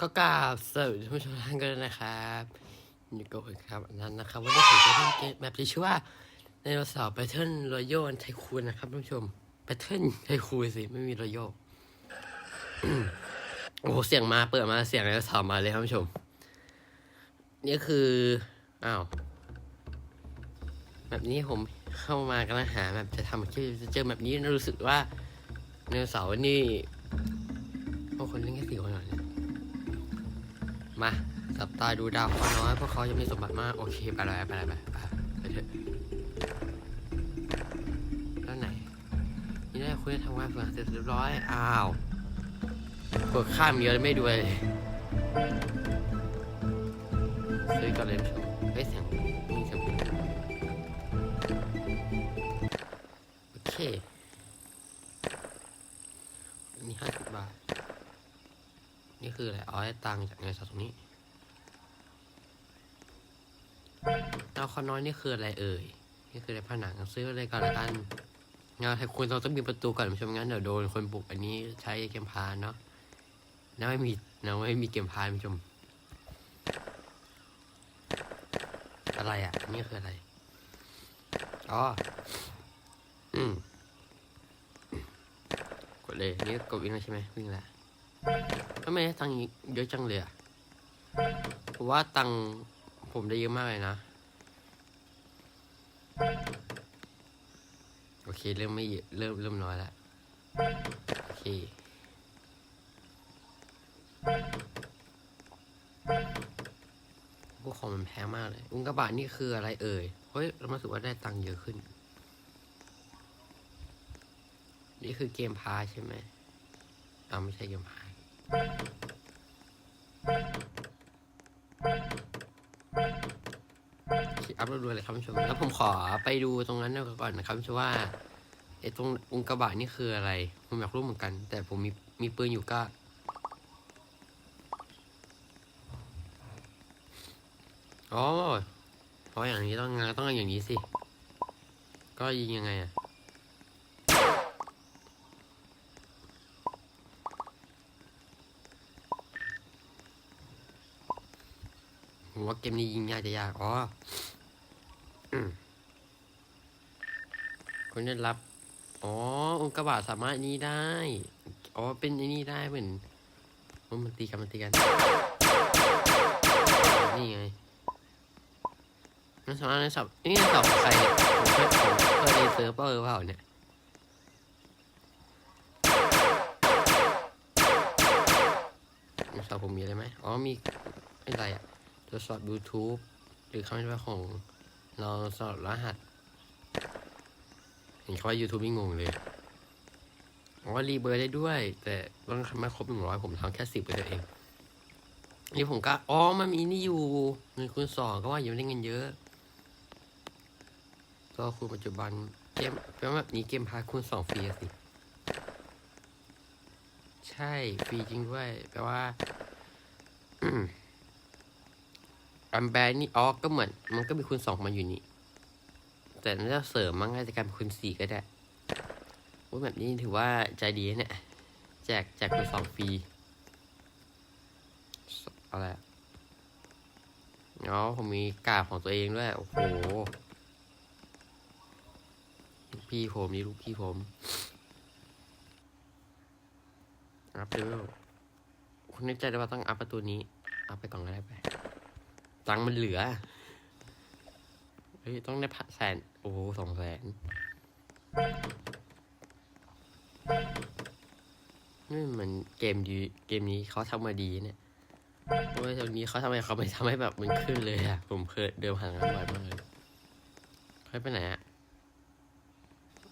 ก็กราบสวัสดีผู้ชมทุกท่านกันนะครับอยู่กับผมครับอันนั้นนะครับวันนี้ผมจะเล่นเกมแบบที่ชื่อว่าในโนเสาร์แพทเทิร์นรอยัลไทคูนนะครับท่านผู้ชมแพทเทิร์นไทคูนสิไม่มีรอยัลโอ้โหเสียงมาเปิดมาเสียงไดโนเสาร์มาเลยท่านผู้ชม นี่คืออ้าวแบบนี้ผมเข้ามากำลังหาแบบจะทำคลิปจะเจอแบบนี้รู้สึกว่าไดโนเสาร์นี่พวกคนเล่นแค่สี่คนหรอเนี่ย มาสับตาดูดาวขอน้อยเพราะเขาจะมีสมบัติมาก โอเค ไปเลยไปเลยไปไปไปเถอะแล้วไหน นี่ได้คุยทำงานฝึกงานเสร็จเรียบร้อย อ้าวกดข้ามเยอะเลยไม่ดูเลยซื้อก่อนเลยผู้ชมเฮ้ยเสียงมีเสียงโอเคนี่ห้าสิบบาท นี่คืออะไรอ๋อได้ตังจากเงินสดตรงนี้ดาคอน้อยนี่คืออะไรเอ่ย นี่คืออะไรผนังซื้ออะไรก่อนละกันเงาไทยคุณเราต้องมีประตูก่อนไม่ชมงั้นเดี๋ยวโดนคนบุกอันนี้ใช้เกมพานเนาะแล้วไม่มีแล้วไม่มีเกมพานผู้ชม อะไรอะ นี่คืออะไร อ๋อ อืมกดเลย นี่กดวิ่งแล้วใช่ไหมวิ่งแล้ว ทำไมตังค์เยอะจังเลยอะผมว่าตังค์ผมได้เยอะมากเลยนะ โอเค เริ่มไม่เยอะเริ่มเริ่มน้อยแล้ว โอเค พวกของมันแพงมากเลย อุงกาบาตนี่คืออะไรเอ่ย เฮ้ย เรามาสึกว่าได้ตังค์เยอะขึ้น นี่คือเกมพาใช่ไหมอ้าไม่ใช่เกมพา อัพโหลดดูเลยครับผู้ชมแล้วผมขอไปดูตรงนั้นก่อนนะครับผู้ชมว่าไอ้ตรงอุงกาบาตนี่คืออะไร ผมอยากรู้เหมือนกัน แต่ผมมีมีปืนอยู่ก็อ๋อเพราะอย่างนี้ต้องงานต้องอย่างนี้สิ ก็ยิงยังไงอะ ผมว่าเกมนี้ยิงยากจะยาก อ๋อคนได้รับ อ๋อ องค์กบาสามารถนี้ได้ อ๋อ เป็นอันนี้ได้เหมือนโอ้มันตีกันมันตีกัน นี่ไงนั่นสามารถในสับนี่สับใครเนี่ยผมเคยผมเคยในเซิร์ฟเปอร์เปล่าเนี่ยสับผมมีอะไรไหมอ๋อมีอะไรอะ ตรวจสอบ YouTube หรือคำอธิบายของเราสอบรหัส เห็นเขาว่า YouTube ไม่งงเลยอ๋อรีเบอร์ได้ด้วย แต่ต้องทำให้ครบหนึ่งร้อยผมทำแค่สิบไปเอง นี่ผมก็ อ๋อ มันมีนี่อยู่เงินคูณสองก็ว่ายังไม่ได้เงินเยอะก็คูณปัจจุบันเกมแปลว่าแบบนี้เกมพาคูณสองฟรีสิ ใช่ ฟรีจริงด้วยแปลว่า อันแบนนี่ออกก็เหมือน มันก็มีคูณสองมาอยู่นี่ แต่น่าจะเสริมมั้งน่าจะกลายเป็นคูณสี่ก็ได้ว่าแบบนี้ถือว่าใจดีเนี่ยแจกแจกคูณสองฟรีอะไรอะอ๋อผมมีกาบของตัวเองด้วย โอ้โหลูกพี่ผมนี่ลูกพี่ผมอัพเลเวลคุณนึกใจได้ว่าต้องอัพประตูนี้ อัพไปก่อนก็ได้ไป ตังค์มันเหลือ เฮ้ย ต้องได้พันแสน โอ้สองแสนนี่มือนเกมดีเกมนี้เขาทำมาดีเนี่ยเพราะว่าตรงนี้เขาทำไมเขาไม่ทำให้แบบมันขึ้นเลยอะผมเคยเดินผ่านกันบ่อยมากเลยเฮ้ยไปไหนอะ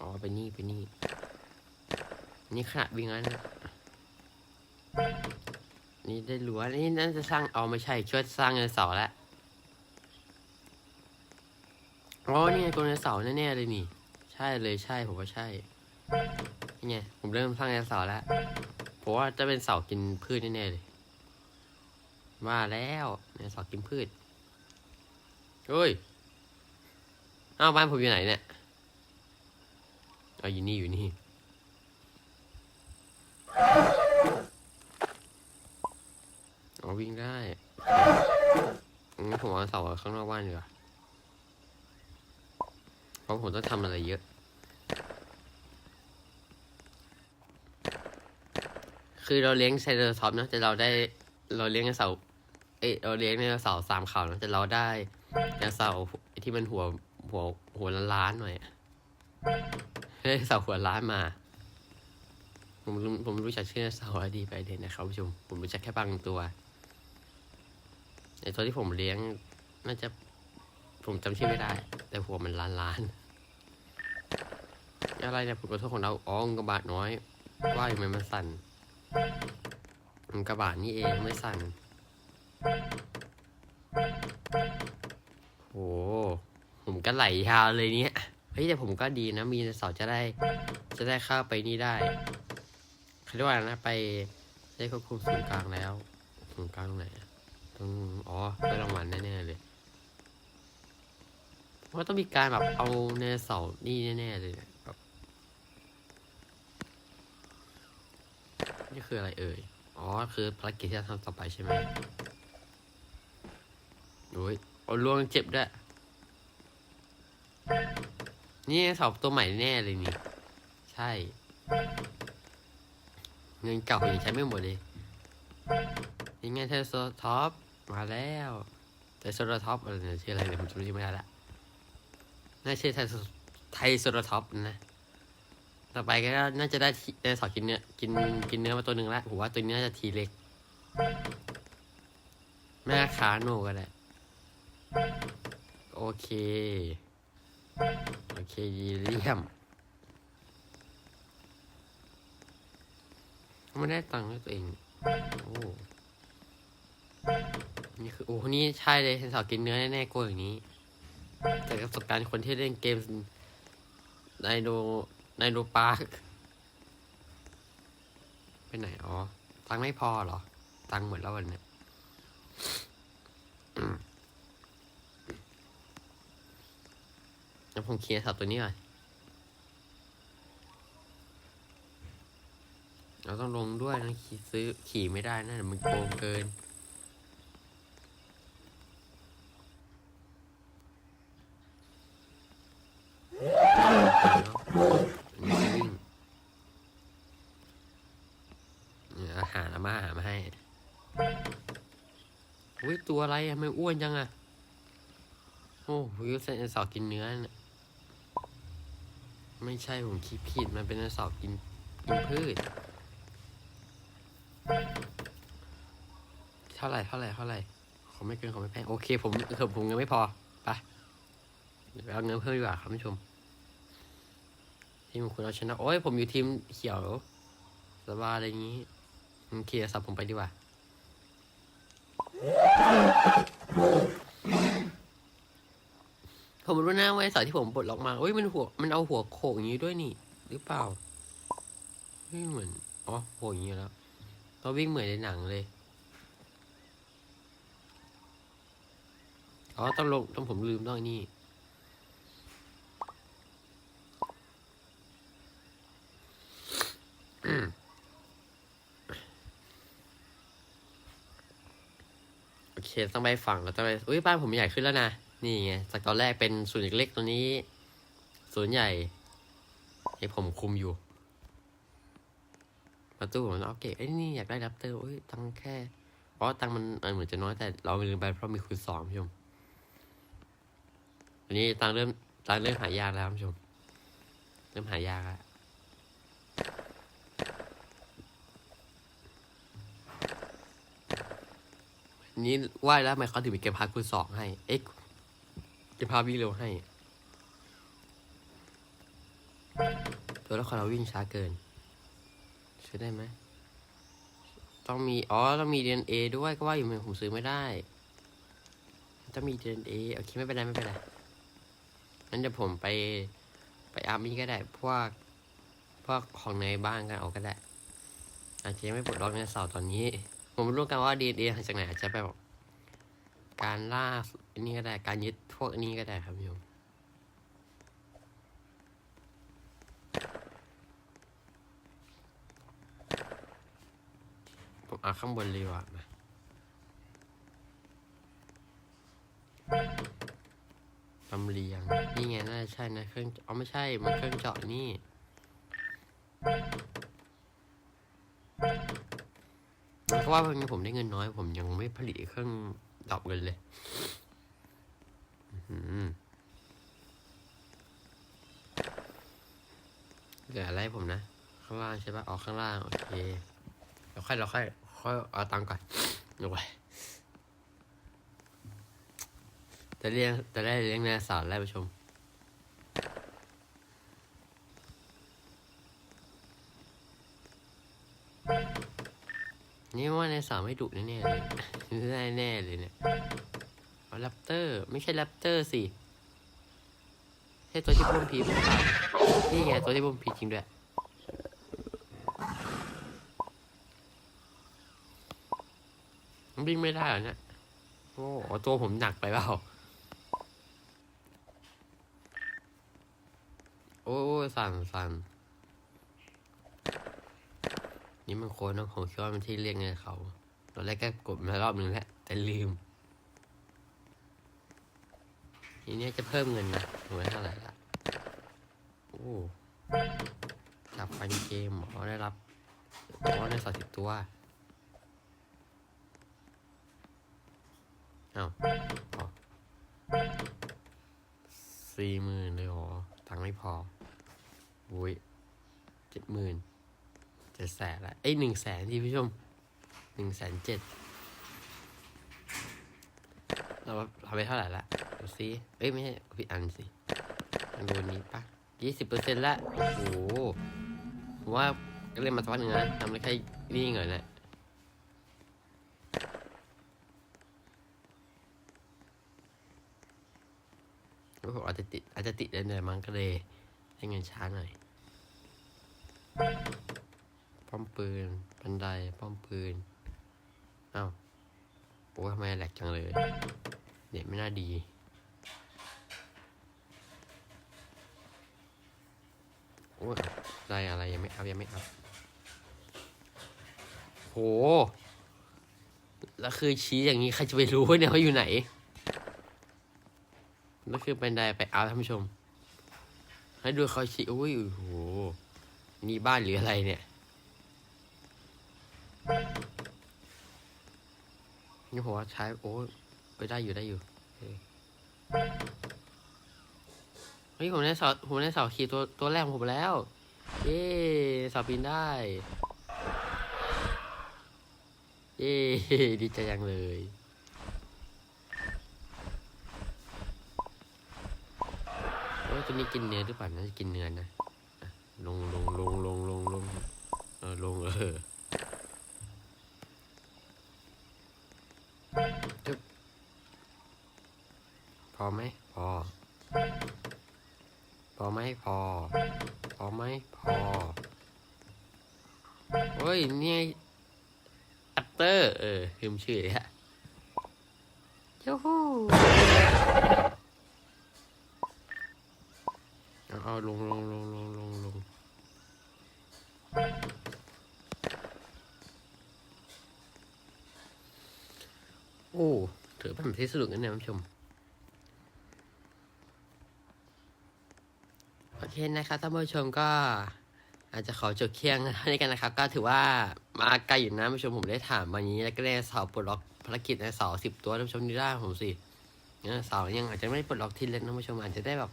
อ๋อไปนี่ไปนี่ นี่ขนาดวิ่งแล้วนะนี่ได้รั้วนี่น่าจะสร้างเอาไม่ใช่ช่วยสร้างเงินเสาแล้ว อ๋อนี่ไงตัวไดโนเสาร์แน่ๆเลยนี่ ใช่เลยใช่ผมว่าใช่นี่ไงผมเริ่มสร้างไดโนเสาร์แล้วผมว่าจะเป็นเสากินพืชแน่ๆเลยว่าแล้วไดโนเสาร์กินพืชเฮ้ยอ้าวบ้านผมอยู่ไหนเนี่ยเอาอยู่นี่อยู่นี่อวางได้ผมเสาไว้ข้างนอกบ้านดีกว่า เพราะผมต้องทำอะไรเยอะ คือเราเลี้ยงไซเดอร์ท็อปนะแต่เราได้เราเลี้ยงไดโนเสาเอเราเลี้ยงไดโนเสาสามเขานะแต่เราได้ไดโนเสาที่มันหัวหัวหัวล้านหน่อยได้เสาหัวล้านมา ผมผมรู้จักชื่อเสาดีไปเด่นนะครับผู้ชม ผมรู้จักแค่บางตัวไอตัวที่ผมเลี้ยงน่าจะ ผมจำชื่อไม่ได้ แต่หัวมันล้านล้านอะไรเนี่ยผลกระทบของเราอ๋ออุกกาบาตน้อย ว่าอยู่ไหมมันสั่นกกาบาตนี่เองไม่สั่นโหผมก็ไหลยาวเลยเนี่ยเฮ้ยแต่ผมก็ดีนะมีเสาจะได้ จะได้เข้าไปนี่ได้เขาเรียกว่านะไปได้ควบคุมศูนย์กลางแล้วศูนย์กลางตรงไหนตรงอ๋อได้รางวัลแน่ๆเลย ว่าต้องมีการแบบเอาเนเสานี่แน่ๆเลยเนี่ยแบบนี่คืออะไรเอ่ย อ๋อ คือภารกิจที่เราทำต่อไปใช่ไหมโอ้ยเอาล่วงเจ็บด้วย นี่เสาตัวใหม่แน่เลยนี่ ใช่ เงินเก่ายังใช้ไม่หมดเลยยังไงเทสโซท็อปมาแล้วเทสโซท็อปอะไรเนี่ยชื่ออะไรเนี่ยผมจำชื่อไม่ได้ละ น่าเชื่อไทยไทยโซท็อปนะ ต่อไปก็น่าจะได้ได้สอกินเนื้อกินกินเนื้อมาตัวหนึ่งแล้วผมว่าตัวนี้น่าจะทีเล็ก แม่คาโนก็ได้โอเค โอเคยีเลี่ยมไม่ได้ตังค์ด้วยตัวเอง โอ้ นี่คือ โอ้ นี่ใช่เลยเห็นสาวกินเนื้อแน่ๆกลัวอย่างนี้ จากประสบการณ์คนที่เล่นเกมไดโนไดโนปาร์คไปไหน อ๋อ ตังไม่พอเหรอ ตังหมดแล้ววันนี้ยอืมแล้วผมเคลียร์สับตัวนี้ก่อนเราต้องลงด้วยนะขี่ซื้อขี่ไม่ได้นะเดี๋ยวมันโกงเกินนี้วิ่งเนี่ยอาหารเอามาหามาให้อุ้ย ตัวอะไรอะไม่อ้วนจังอะโอ้วิวเซนสาวกินเนื้อน่ะไม่ใช่ผมคิดผิดมันเป็นสาวกินกินพืช เท่าไหร่เท่าไหร่เท่าไหร่ขอไม่เกินขอไม่แพงโอเค ผมเผมเงินไม่พอไปเดี๋ยวเอาเงินเพิ่มดีกว่าครับผู้ชมทีมของคุณเอาชนะโอ้ยผมอยู่ทีมเขียวสบายอะไรอย่างนี้โอเคสับผมไปดีกว่า ผมรู้นะว่าไอ้สายที่ผมปลดล็อกมาเอ้ยมันหัวมันเอาหัวโขกอย่างนี้ด้วยนี่ หรือเปล่าไม่เหมือนอ๋อโขกอย่างนี้แล้วก็วิ่งเหมือนในหนังเลยอ๋อต้องลงต้องผมลืมต้องไอ้นี่ โอ เคต้องไปฝั่งแล้วต้องไปอุ้ยบ้านผมใหญ่ขึ้นแล้วนะ นี่ไง จากตอนแรกเป็นศูนย์เล็กๆตัวนี้ศูนย์ใหญ่ให้ผมคุมอยู่ ประตูผมเอาเกะไอ้นี่อยากได้ดับเตอร์อุ้ยตังแค่เพราะตังมันเหมือนจะน้อยแต่เราลืมไปเพราะมีคูณสองผู้ชมอันนี้ตังเริ่มตังเริ่มหายากแล้วผู้ชม เริ่มหายากแล้ว นี่ว่าแล้วทำไมเขาถึงมีเกมพาร์ทคูณสองให้เอ็กเกมพาร์ทวิ่งเร็วให้ ตัวละครเราวิ่งช้าเกินช่วยได้ไหมต้องมี อ๋อ ต้องมี DNA ด้วย ก็ว่าอยู่มันผมซื้อไม่ได้ ต้องมี DNA โอเค ไม่เป็นไร ไม่เป็นไร งั้นเดี๋ยวผมไป ไปอาร์มี่ก็ได้ พวก พวกของในบ้านกันเอาก็ได้ อาจจะยังไม่ปลดล็อกในเสาตอนนี้ ผมไม่รู้กันว่าดีเอมาจากไหนอาจจะแบบการล่าอันนี้ก็ได้ การยึดพวกอันนี้ก็ได้ครับโยมผมเอาข้างบนเลยว่ะมาำเลียง นี่ไงน่าจะใช่นะเครื่อง อ๋อไม่ใช่ มันเครื่องเจาะนี่ เพราะ ว่าวันนี้ผมได้เงินน้อย ผมยังไม่ผลิตเครื่องดอปเงินเลยเหลืออะไรให้ผมนะ ข้างล่างใช่ปะอ๋อข้างล่างโอเคเดี๋ยวค่อยเราค่อยค่อยเอาตังก่อนดูไปจะเรียงจะได้เลี้ยงในสารแล้วผู้ชม นี่ว่าในสาวไม่ดุแน่ๆเลยแน่แน่ๆเลยเนี่ยแรปเตอร์ ไม่ใช่แรปเตอร์สิใช่ตัวที่พ่นพีหรือเปล่านี่ไงตัวที่พ่นพีจริงด้วยมันวิ่งไม่ได้เหรอเนี่ย โอ้โหตัวผมหนักไปเปล่า โอ้สั่นสั่น นี่มันโค้ดนะผมคิดว่ามันที่เรียกไงเขา ตอนแรกก็กดมารอบหนึ่งแล้วแต่ลืม ทีนี้จะเพิ่มเงินนะหน่วยเท่าไหร่ละโอ้จับฟันเกมหมอได้รับหมอได้สอสิบตัวเอ้าพอสี่หมื่นเลยหรอ ตังค์ไม่พออุ้ยเจ็ดหมื่น เจ็ดแสนละเอ้ยหนึ่งแสนที่ผู้ชมหนึ่งแสนเจ็ดเราเราไปเท่าไหร่ละดูซิเอ้ยไม่ใช่พี่อันสิอันโดูนี้ปะยี่สิบเปอร์เซ็นต์ละโอ้โหว่าก็เล่นมาสักพักหนึ่งนะทำได้แค่นี่เหรอเนี่ยโอ้โหอาจจะติดอาจจะติดเดินๆมั้งก็เลยให้เงินช้าหน่อย ป้อมปืนบันไดป้อมปืนเอ้าโอ้ทำไมแหลกจังเลยเน็ตไม่น่าดีโอ้ยได้อะไรยังไม่อัพยังไม่อัพโหแล้วคือชี้อย่างนี้ใครจะไปรู้เนี่ยว่าอยู่ไหนแล้วคือบันไดไปอัพท่านผู้ชม ให้ดูเขาชี้โอ้ยโหนี่บ้านหรืออะไรเนี่ย นี่ผมว่าใช้โอ้ไปได้อยู่ได้อยู่เฮ้ยเฮ้ยผมได้เสาผมได้เสาขี่ตัวตัวแรกของผมแล้ว เย้เสาปีนได้ เย้ดีใจยังเลยโอ้ยตัวนี้กินเนื้อหรือเปล่าน่าจะกินเนื้อนะลงลงลงลงลงลงเออลงเออจึ๊บพ อไหมพอ พอไหมพอ พอไหมพอโอ้ยเนี่ยอัตเตอร์ เออลืมชื่อเลยฮะยูฮูเอาเอาลงลงลงลงลงลงโอ้ถือเป็นที่สนุกนะเนี่ยท่านผู้ชม โอ เคนะครับท่านผู้ชมก็อาจจะขอจบเคียงเท่านี้กันนะครับ ก็ถือว่ามาไกลอยู่นะท่านผู้ชมผมได้ถามวันนี้แล้วก็ได้เสาปลดล็อกภารกิจในสาสิบตัวท่านผู้ชมนี่ได้ผมสิเนี่ยเสายังอาจจะไม่ปลดล็อกทีเล็กท่านผู้ชมอาจจะได้แบบ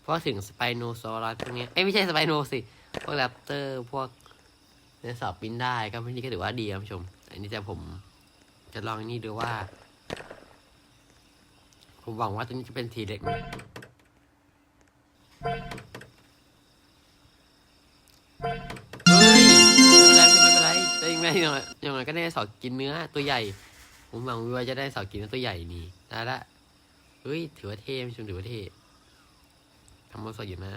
เพราะถึงสไปโนซอรัสพวกเนี้ยเอ้ยไม่ใช่สไปโนสิพวกแรปเตอร์พวกในสาบินได้ก็พี่นี่ก็ถือว่าดีท่านผู้ชม อันนี้จะผมจะลองนี่ดูว่า ผมหวังว่าตัวนี้จะเป็นทีเล็กนะเไม่เป็นไรแต่ยังไงอย่างไรก็ได้เสากินเนื้อตัวใหญ่ ผมหวังว่าจะได้เสากินเนื้อตัวใหญ่นี่ได้ละเฮ้ยถือว่าเท่ไม่ชมถือว่าเท่ทำมาสดอยู่นะ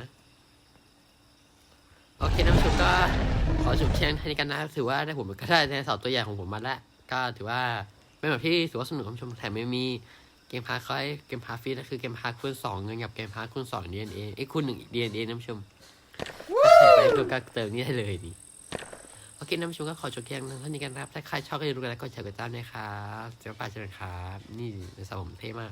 โอเคนะผู้ชมก็ขอจบแค่นี้กันนะถือว่าได้ผมก็ได้ในเสาตัวใหญ่ของผมมาแล้วก็ถือว่าเป็นแบบที่ถือว่าสนุกคุณผู้ชมแถมไม่มีเกมพาร์คอยเกมพาร์คฟรีนะคือเกมพาร์คคูณสองเงินกับเกมพาร์คคูณสองดีเอ็นเอไอ้ยคูณหนึ่งดีเอ็นเอนะผู้ชมไปเพื่อก็เติมนี่ได้เลยดีโอเคนะผู้ชมก็ขอจบแค่นี้เท่านี้กันนะครับ ถ้าใครชอบก็อย่าลืมกดไลค์กดแชร์กดติดตามนะครับเจ้าป้าเจริญครับ นี่ในสาวผมเท่มาก